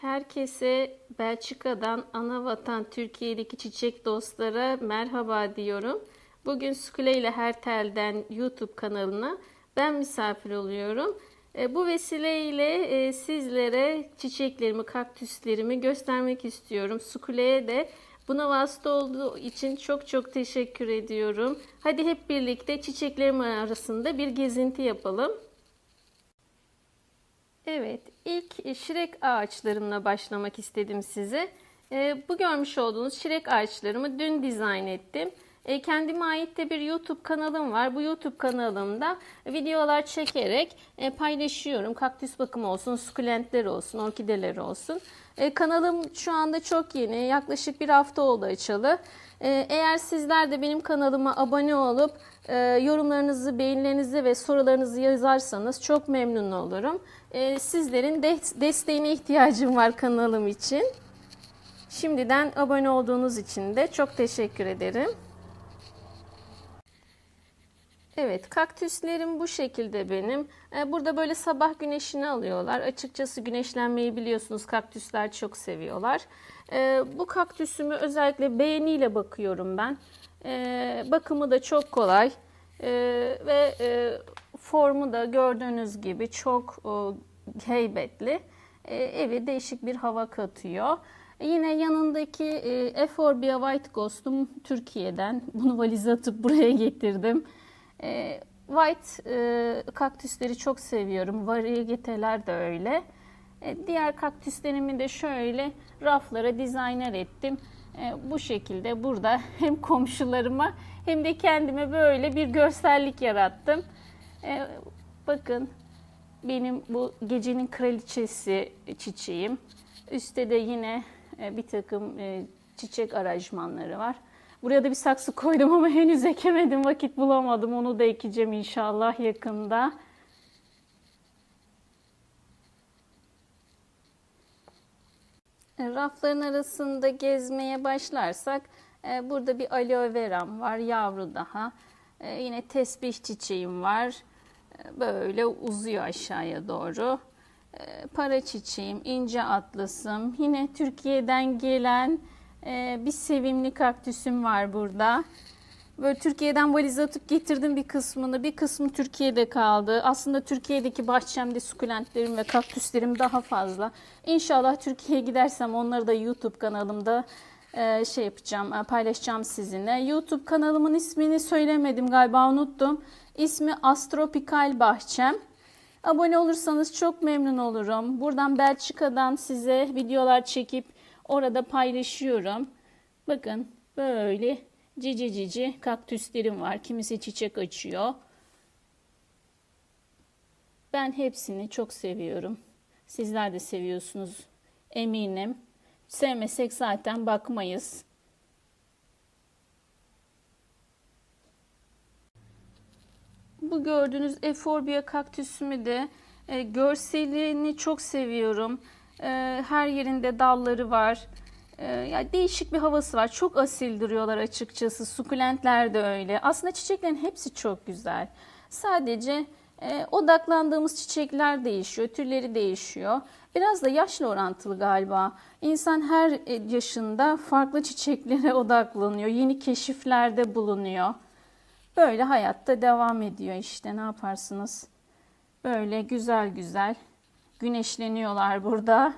Herkese Belçika'dan ana vatan Türkiye'deki çiçek dostlara merhaba diyorum. Bugün Sukule ile Hertel'den YouTube kanalına ben misafir oluyorum. E, bu vesileyle e, sizlere çiçeklerimi, kaktüslerimi göstermek istiyorum. Sukule'ye de buna vasıta olduğu için çok çok teşekkür ediyorum. Hadi hep birlikte çiçeklerim arasında bir gezinti yapalım. Evet, ilk şirek ağaçlarımla başlamak istedim size. Ee, bu görmüş olduğunuz şirek ağaçlarımı dün dizayn ettim. Ee, kendime ait de bir YouTube kanalım var. Bu YouTube kanalımda videolar çekerek e, paylaşıyorum. Kaktüs bakımı olsun, sukulentler olsun, orkideler olsun. Ee, kanalım şu anda çok yeni. Yaklaşık bir hafta oldu açalı. Ee, eğer sizler de benim kanalıma abone olup e, yorumlarınızı, beğenilerinizi ve sorularınızı yazarsanız çok memnun olurum. Sizlerin de desteğine ihtiyacım var kanalım için. Şimdiden abone olduğunuz için de çok teşekkür ederim. Evet, kaktüslerim bu şekilde benim. Ee, Burada böyle sabah güneşini alıyorlar. Açıkçası güneşlenmeyi biliyorsunuz kaktüsler çok seviyorlar. Ee, Bu kaktüsümü özellikle beğeniyle bakıyorum ben. Ee, Bakımı da çok kolay. Ve e, formu da gördüğünüz gibi çok heybetli. Evi değişik bir hava katıyor. Yine yanındaki e, Eforbia White Ghost'um Türkiye'den. Bunu valize atıp buraya getirdim. E, white e, kaktüsleri çok seviyorum. Variegeteler de öyle. E, diğer kaktüslerimi de şöyle raflara dizayner ettim. E, bu şekilde burada hem komşularıma hem de kendime böyle bir görsellik yarattım. E, bakın benim bu gecenin kraliçesi çiçeğim. Üstte de yine e, bir takım e, çiçek aranjmanları var. Buraya da bir saksı koydum ama henüz ekemedim. Vakit bulamadım. Onu da ekeceğim inşallah yakında. E, Rafların arasında gezmeye başlarsak e, burada bir aloe veram var, yavru daha. E, Yine tesbih çiçeğim var. Böyle uzuyor aşağıya doğru. Para çiçeğim, ince atlasım. Yine Türkiye'den gelen e, bir sevimli kaktüsüm var burada. Böyle Türkiye'den valize atıp getirdim bir kısmını. Bir kısmı Türkiye'de kaldı. Aslında Türkiye'deki bahçemde sukulentlerim ve kaktüslerim daha fazla. İnşallah Türkiye'ye gidersem onları da YouTube kanalımda e, şey yapacağım, e, paylaşacağım sizinle. YouTube kanalımın ismini söylemedim galiba unuttum. İsmi Astropikal Bahçem. Abone olursanız çok memnun olurum. Buradan Belçika'dan size videolar çekip orada paylaşıyorum. Bakın böyle cici cici kaktüslerim var. Kimisi çiçek açıyor. Ben hepsini çok seviyorum. Sizler de seviyorsunuz eminim. Sevmesek zaten bakmayız. Bu gördüğünüz Eforbia kaktüsümü de e, görselini çok seviyorum. E, her yerinde dalları var. E, ya değişik bir havası var. Çok asil duruyorlar açıkçası. Sukulentler de öyle. Aslında çiçeklerin hepsi çok güzel. Sadece e, odaklandığımız çiçekler değişiyor, türleri değişiyor. Biraz da yaşla orantılı galiba. İnsan her e, yaşında farklı çiçeklere odaklanıyor. Yeni keşiflerde bulunuyor. Böyle hayatta devam ediyor işte ne yaparsınız. Böyle güzel güzel güneşleniyorlar burada.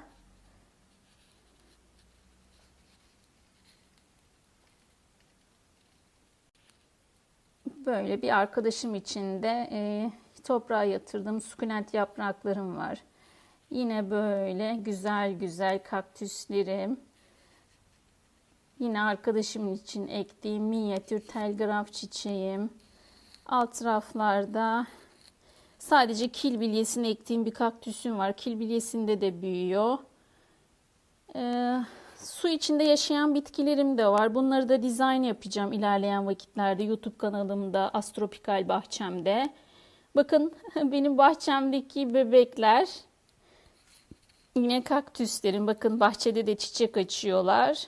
Böyle bir arkadaşım için de e, toprağa yatırdığım sukulent yapraklarım var. Yine böyle güzel güzel kaktüslerim. Yine arkadaşım için ektiğim minyatür telgraf çiçeğim. Alt raflarda sadece kil bilyesini ektiğim bir kaktüsüm var. Kil bilyesinde de büyüyor. Ee, su içinde yaşayan bitkilerim de var. Bunları da dizayn yapacağım ilerleyen vakitlerde YouTube kanalımda Astropikal Bahçem'de. Bakın benim bahçemdeki bebekler. Yine kaktüslerim. Bakın bahçede de çiçek açıyorlar.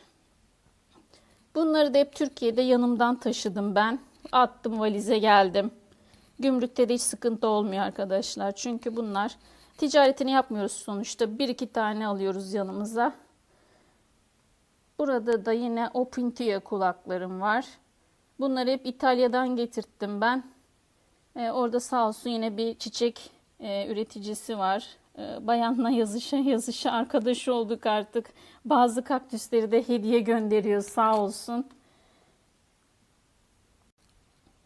Bunları da hep Türkiye'de yanımdan taşıdım ben. Attım valize geldim. Gümrükte de hiç sıkıntı olmuyor arkadaşlar. Çünkü bunlar ticaretini yapmıyoruz sonuçta. Bir iki tane alıyoruz yanımıza. Burada da yine Opintia kulaklarım var. Bunları hep İtalya'dan getirttim ben. Ee, orada sağ olsun yine bir çiçek e, üreticisi var. Ee, bayanla yazışa yazışa arkadaş olduk artık. Bazı kaktüsleri de hediye gönderiyor sağ olsun.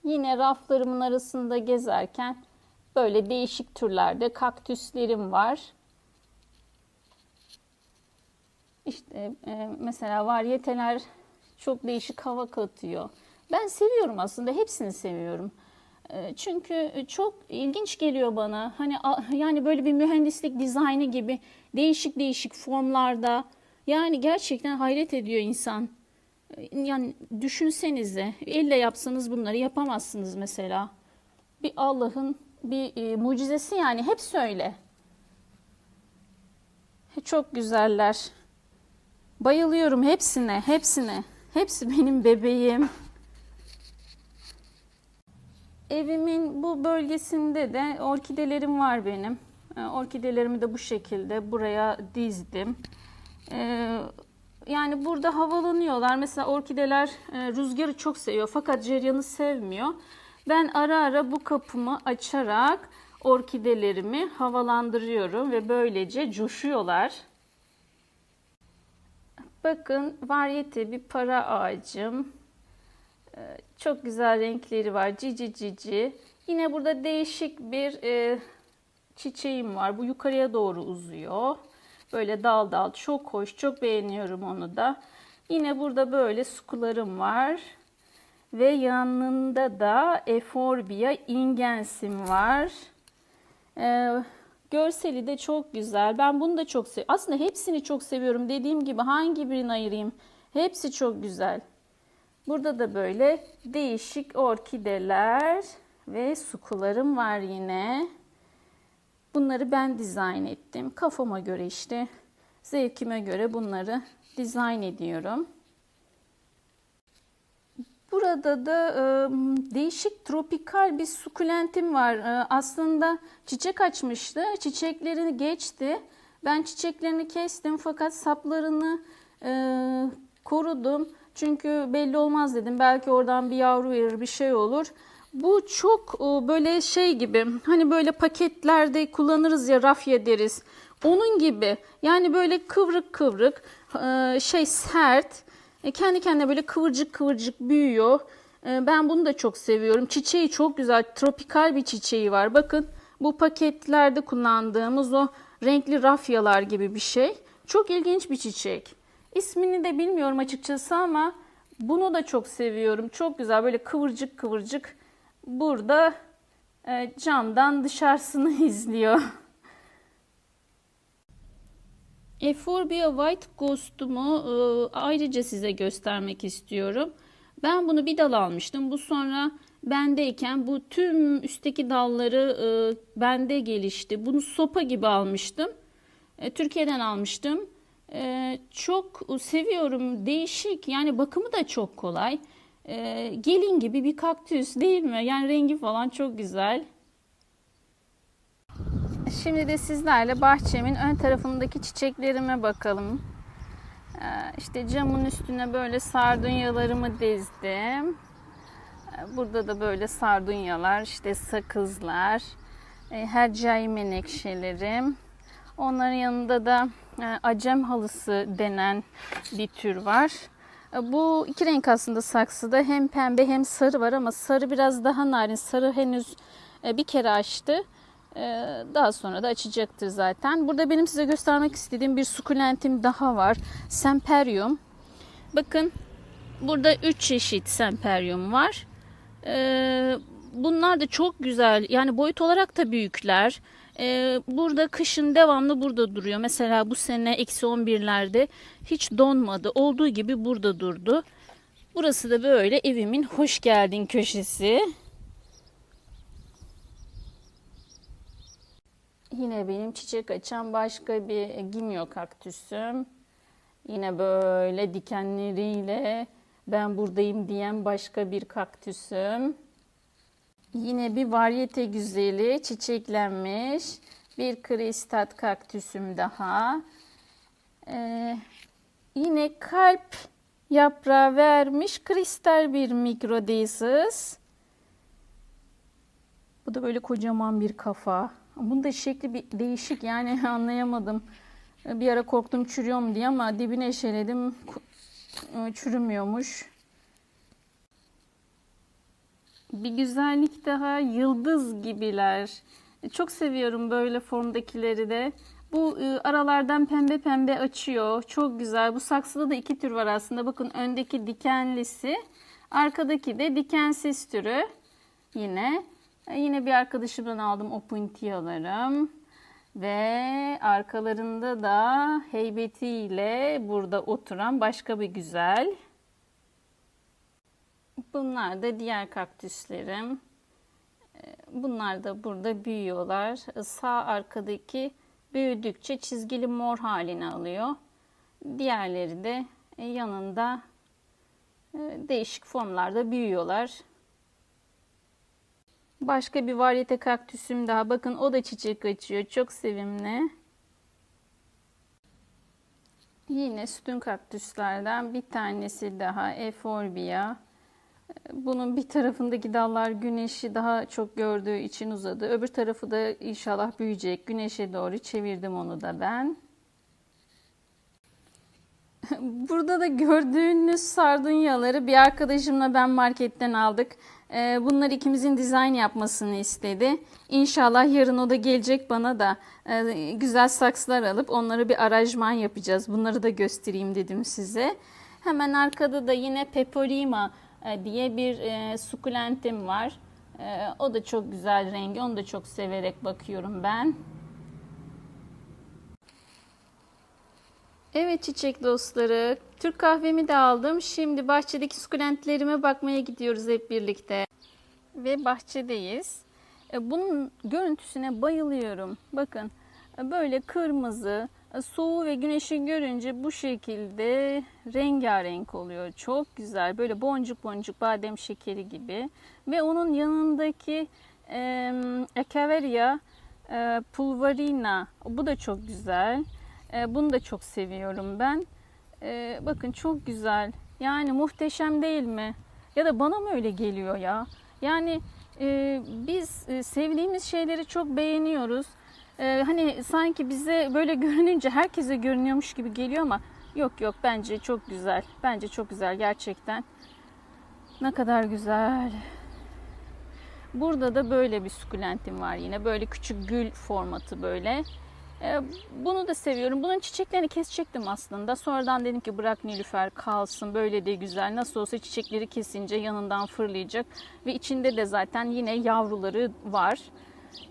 Yine raflarımın arasında gezerken böyle değişik türlerde kaktüslerim var. İşte e, mesela varyeteler çok değişik hava katıyor. Ben seviyorum aslında hepsini seviyorum. E, çünkü çok ilginç geliyor bana. Hani a- yani böyle bir mühendislik dizaynı gibi değişik değişik formlarda. Yani gerçekten hayret ediyor insan. E, Yani düşünsenize elle yapsanız bunları yapamazsınız mesela. Bir Allah'ın bir e, mucizesi yani hepsi öyle. Çok güzeller. Bayılıyorum hepsine, hepsine. Hepsi benim bebeğim. Evimin bu bölgesinde de orkidelerim var benim. Ee, Orkidelerimi de bu şekilde buraya dizdim. Ee, Yani burada havalanıyorlar. Mesela orkideler e, rüzgarı çok seviyor fakat ceryanı sevmiyor. Ben ara ara bu kapımı açarak orkidelerimi havalandırıyorum ve böylece coşuyorlar. Bakın varyete bir para ağacım. Ee, Çok güzel renkleri var. Cici cici. Yine burada değişik bir e, çiçeğim var. Bu yukarıya doğru uzuyor. Böyle dal dal. Çok hoş. Çok beğeniyorum onu da. Yine burada böyle sukularım var. Ve yanında da Eforbia ingensim var. Ee, görseli de çok güzel. Ben bunu da çok seviyorum. Aslında hepsini çok seviyorum. Dediğim gibi hangi birini ayırayım? Hepsi çok güzel. Burada da böyle değişik orkideler ve sukularım var yine. Bunları ben dizayn ettim. Kafama göre işte zevkime göre bunları dizayn ediyorum. Burada da e, değişik tropikal bir sukulentim var. E, aslında çiçek açmıştı. Çiçeklerini geçti. Ben çiçeklerini kestim fakat saplarını e, korudum. Çünkü belli olmaz dedim. Belki oradan bir yavru verir bir şey olur. Bu çok e, böyle şey gibi hani böyle paketlerde kullanırız ya rafya deriz. Onun gibi yani böyle kıvrık kıvrık e, şey sert e, kendi kendine böyle kıvırcık kıvırcık büyüyor. Ben bunu da çok seviyorum. Çiçeği çok güzel. Tropikal bir çiçeği var. Bakın bu paketlerde kullandığımız o renkli rafyalar gibi bir şey. Çok ilginç bir çiçek. İsmini de bilmiyorum açıkçası ama bunu da çok seviyorum. Çok güzel böyle kıvırcık kıvırcık burada e, camdan dışarısını izliyor. Euphorbia White Ghost'umu e, ayrıca size göstermek istiyorum. Ben bunu bir dal almıştım. Bu sonra bendeyken bu tüm üstteki dalları e, bende gelişti. Bunu sopa gibi almıştım. E, Türkiye'den almıştım. E, çok seviyorum. Değişik. Yani bakımı da çok kolay. E, gelin gibi bir kaktüs değil mi? Yani rengi falan çok güzel. Şimdi de sizlerle bahçemin ön tarafındaki çiçeklerime bakalım. Ee, İşte camın üstüne böyle sardunyalarımı dizdim. Ee, Burada da böyle sardunyalar, işte sakızlar, e, hercai menekşelerim. Onların yanında da e, acem halısı denen bir tür var. E, Bu iki renk aslında saksıda hem pembe hem sarı var ama sarı biraz daha narin. Sarı henüz e, bir kere açtı. Ee, Daha sonra da açacaktır zaten. Burada benim size göstermek istediğim bir sukulentim daha var. Semperyum. Bakın burada 3 çeşit semperyum var. Bunlar da çok güzel. Yani boyut olarak da büyükler. Ee, Burada kışın devamlı burada duruyor. Mesela bu sene eksi 11'lerde hiç donmadı. Olduğu gibi burada durdu. Burası da böyle evimin hoş geldin köşesi. Yine benim çiçek açan başka bir gimyo kaktüsüm. Yine böyle dikenleriyle ben buradayım diyen başka bir kaktüsüm. Yine bir varyete güzeli çiçeklenmiş. Bir kristat kaktüsüm daha. Ee, yine kalp yaprağı vermiş kristal bir mikrodesis. Bu da böyle kocaman bir kafa. Bunun da şekli bir değişik yani anlayamadım. Bir ara korktum çürüyor mu diye ama dibine eşeledim. Çürümüyormuş. Bir güzellik daha yıldız gibiler. Çok seviyorum böyle formdakileri de. Bu e, aralardan pembe pembe açıyor. Çok güzel. Bu saksıda da iki tür var aslında. Bakın öndeki dikenlisi, arkadaki de dikensiz türü. Yine E, yine bir arkadaşımdan aldım o puntiyalarım. Ve arkalarında da heybetiyle burada oturan başka bir güzel. Bunlar da diğer kaktüslerim. Ee, Bunlar da burada büyüyorlar. Sağ arkadaki büyüdükçe çizgili mor halini alıyor. Diğerleri de e, yanında e, değişik formlarda büyüyorlar. Başka bir varyete kaktüsüm daha. Bakın o da çiçek açıyor. Çok sevimli. Yine sütun kaktüslerden bir tanesi daha Euphorbia. Bunun bir tarafındaki dallar güneşi daha çok gördüğü için uzadı. Öbür tarafı da inşallah büyüyecek. Güneşe doğru çevirdim onu da ben. Burada da gördüğünüz sardunyaları bir arkadaşımla ben marketten aldık. Ee, Bunlar ikimizin dizayn yapmasını istedi. İnşallah yarın o da gelecek bana da e, güzel saksılar alıp onları bir arajman yapacağız. Bunları da göstereyim dedim size. Hemen arkada da yine Peporima diye bir e, sukulentim var. E, O da çok güzel rengi. Onu da çok severek bakıyorum ben. Evet çiçek dostları, Türk kahvemi de aldım. Şimdi bahçedeki sukulentlerime bakmaya gidiyoruz hep birlikte. Ve bahçedeyiz. E, Bunun görüntüsüne bayılıyorum. Bakın e, böyle kırmızı, e, soğuğu ve güneşi görünce bu şekilde rengarenk oluyor. Çok güzel. Böyle boncuk boncuk badem şekeri gibi. Ve onun yanındaki e, Echeveria e, pulvarina. Bu da çok güzel. E, bunu da çok seviyorum ben. E, bakın çok güzel. Yani muhteşem değil mi? Ya da bana mı öyle geliyor ya? Yani e, biz e, sevdiğimiz şeyleri çok beğeniyoruz. E, hani sanki bize böyle görününce herkese görünüyormuş gibi geliyor ama yok yok bence çok güzel. Bence çok güzel gerçekten. Ne kadar güzel. Burada da böyle bir sukulentim var yine. Böyle küçük gül formatı böyle. Ee, Bunu da seviyorum. Bunun çiçeklerini kesecektim aslında. Sonradan dedim ki bırak Nilüfer kalsın. Böyle de güzel. Nasıl olsa çiçekleri kesince yanından fırlayacak. Ve içinde de zaten yine yavruları var.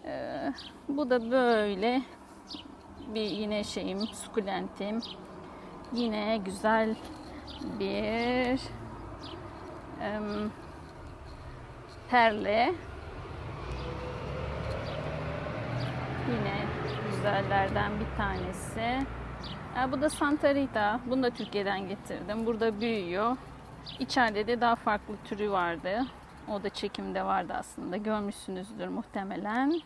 Ee, Bu da böyle bir yine şeyim, sukulentim. Yine güzel bir em, perle. Yine güzellerden bir tanesi. Ha, bu da Santa Rita. Bunu da Türkiye'den getirdim. Burada büyüyor. İçeride de daha farklı türü vardı. O da çekimde vardı aslında. Görmüşsünüzdür muhtemelen.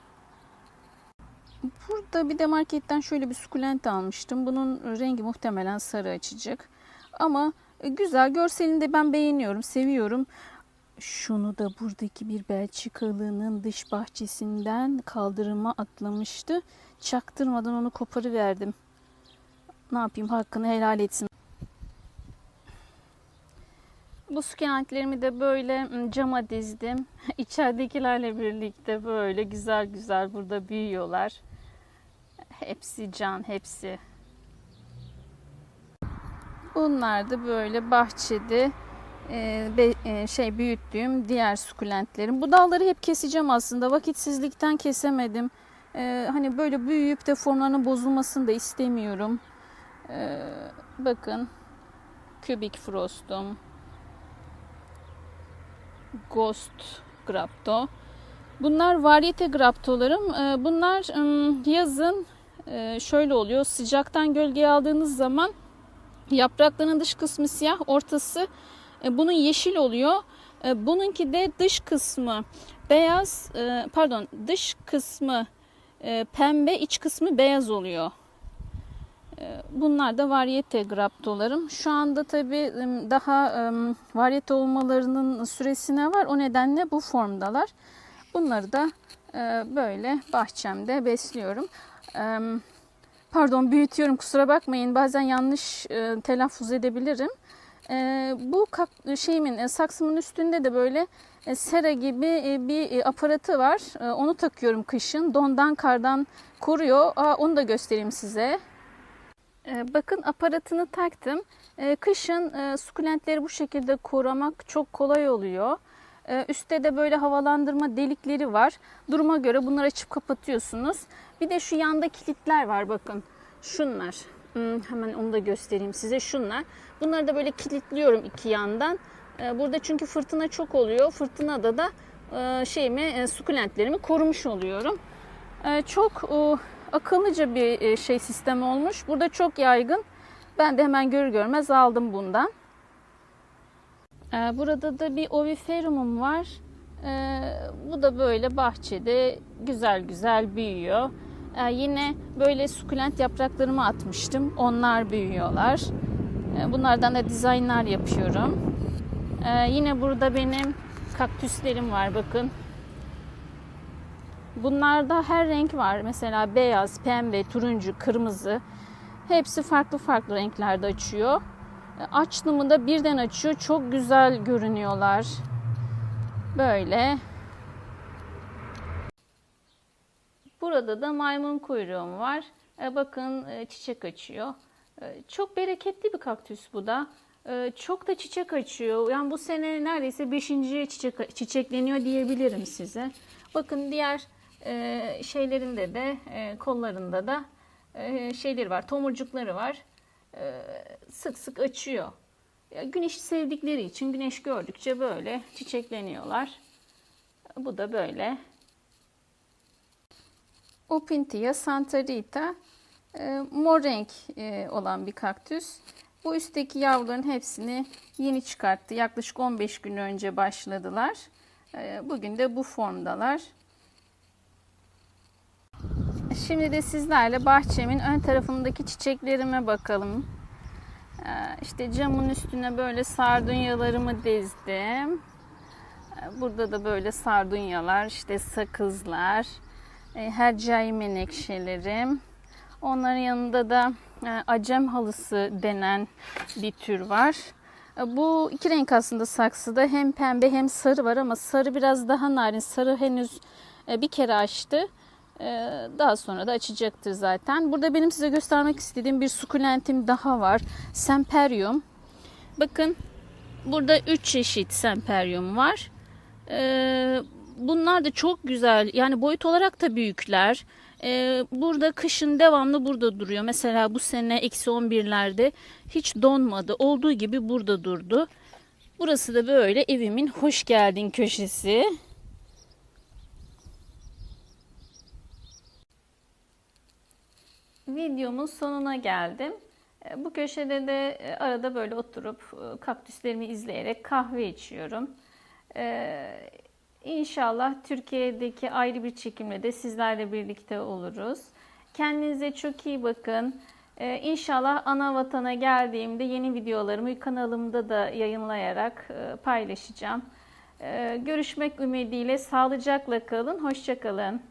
Burada bir de marketten şöyle bir sukulent almıştım. Bunun rengi muhtemelen sarı açacak. Ama e, güzel. Görselini de ben beğeniyorum, seviyorum. Şunu da buradaki bir Belçikalı'nın dış bahçesinden kaldırıma atlamıştı. Çaktırmadan onu koparıverdim. Ne yapayım hakkını helal etsin. Bu sukulentlerimi de böyle cama dizdim. İçeridekilerle birlikte böyle güzel güzel burada büyüyorlar. Hepsi can, hepsi. Bunlar da böyle bahçede şey büyüttüğüm diğer sukulentlerim. Bu dalları hep keseceğim aslında. Vakitsizlikten kesemedim. Hani böyle büyüyüp de formlarının bozulmasını da istemiyorum. Bakın kübik frostum. Ghost grapto. Bunlar varyete graptolarım. E, bunlar yazın e, şöyle oluyor. Sıcaktan gölgeye aldığınız zaman yapraklarının dış kısmı siyah, ortası e, bunun yeşil oluyor. E, Bununki de dış kısmı beyaz, pardon dış kısmı pembe, iç kısmı beyaz oluyor. E, Bunlar da varyete graptolarım. Şu anda tabii daha varyete olmalarının süresine var. O nedenle bu formdalar. Bunları da e, böyle bahçemde besliyorum. Pardon büyütüyorum kusura bakmayın. Bazen yanlış e, telaffuz edebilirim. E, bu şeyimin saksımın üstünde de böyle sera gibi bir aparatı var. Onu takıyorum kışın. Dondan kardan koruyor. Onu da göstereyim size. E, bakın aparatını taktım. E, kışın e, sukulentleri bu şekilde korumak çok kolay oluyor. E, üstte de böyle havalandırma delikleri var. Duruma göre bunları açıp kapatıyorsunuz. Bir de şu yanda kilitler var bakın. Şunlar. Hmm, hemen onu da göstereyim size. Şunlar. Bunları da böyle kilitliyorum iki yandan. Burada çünkü fırtına çok oluyor. Fırtınada da e, şeyimi, e, sukulentlerimi korumuş oluyorum. Çok akıllıca bir e, şey sistem olmuş. Burada çok yaygın. Ben de hemen görür görmez aldım bundan. E, Burada da bir oviferumum var. E, Bu da böyle bahçede güzel güzel büyüyor. E, Yine böyle sukulent yapraklarımı atmıştım. Onlar büyüyorlar. Bunlardan da dizaynlar yapıyorum. Yine burada benim kaktüslerim var bakın. Bunlarda her renk var. Mesela beyaz, pembe, turuncu, kırmızı. Hepsi farklı farklı renklerde açıyor. E, Açtığımı da birden açıyor. Çok güzel görünüyorlar. Böyle. Burada da maymun kuyruğum var. E, bakın e, çiçek açıyor. Çok bereketli bir kaktüs bu da. Çok da çiçek açıyor. Yani bu sene neredeyse 5. çiçek çiçekleniyor diyebilirim size. Bakın diğer e, şeylerinde de e, kollarında da e, şeyleri var. Tomurcukları var. E, sık sık açıyor. Ya, güneşi sevdikleri için güneş gördükçe böyle çiçekleniyorlar. Bu da böyle. Opintia santarita e, mor renk e, olan bir kaktüs. Bu üstteki yavruların hepsini yeni çıkarttı. Yaklaşık 15 gün önce başladılar. E, bugün de bu formdalar. Şimdi de sizlerle bahçemin ön tarafındaki çiçeklerime bakalım. E, işte camın üstüne böyle sardunyalarımı dizdim. E, Burada da böyle sardunyalar, işte sakızlar, e, hercai menekşelerim. Onların yanında da e, acem halısı denen bir tür var. E, Bu iki renk aslında saksıda hem pembe hem sarı var ama sarı biraz daha narin. Sarı henüz bir kere açtı. E, Daha sonra da açacaktır zaten. Burada benim size göstermek istediğim bir sukulentim daha var. Semperyum. Bakın burada üç çeşit semperyum var. Ee, bunlar da çok güzel. Yani boyut olarak da büyükler. Ee, burada kışın devamlı burada duruyor. Mesela bu sene eksi 11'lerde hiç donmadı. Olduğu gibi burada durdu. Burası da böyle evimin hoş geldin köşesi. Videomun sonuna geldim. E, Bu köşede de e, arada böyle oturup e, kaktüslerimi izleyerek kahve içiyorum. İnşallah Türkiye'deki ayrı bir çekimle de sizlerle birlikte oluruz. Kendinize çok iyi bakın. İnşallah ana vatana geldiğimde yeni videolarımı kanalımda da yayınlayarak paylaşacağım. Görüşmek ümidiyle sağlıcakla kalın, hoşça kalın.